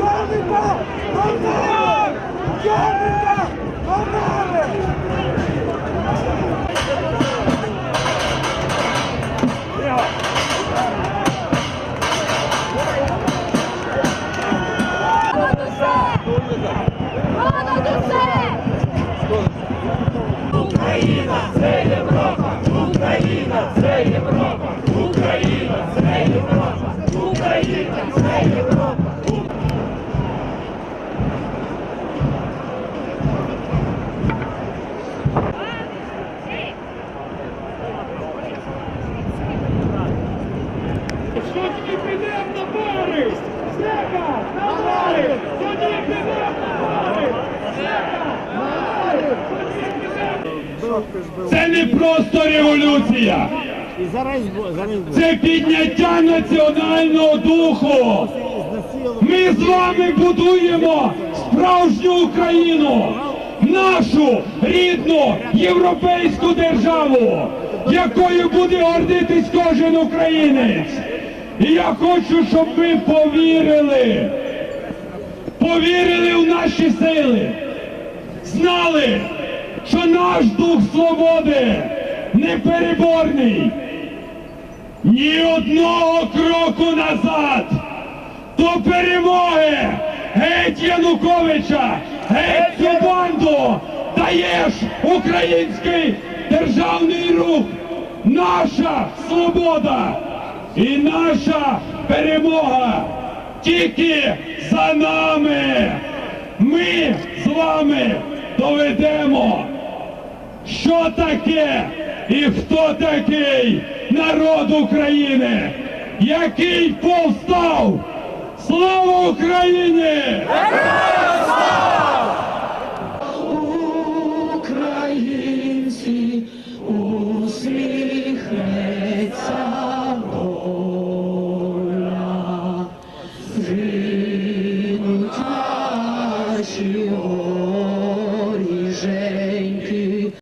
Jordan Bell! Jordan Bell! Jordan Bell! Тоді підемо на бори! Стека! На бори! Тоді підемо на бори! Стека! На бори! Тоді підемо! Це не просто революція! Це підняття національного духу! Ми з вами будуємо справжню Україну, нашу рідну європейську державу, якою буде гордитись кожен українець. І я хочу, щоб ви повірили, повірили в наші сили, наш дух свободи непереборний. Ні одного кроку назад до перемоги! Геть Януковича! Геть цю банду! Даєш український державний рух! Наша свобода і наша перемога тільки за нами! Ми з вами доведемо! що таке і хто такий народ України, який повстав. Слава Україні! Українці усміхнеться доля, згинуть наші очі.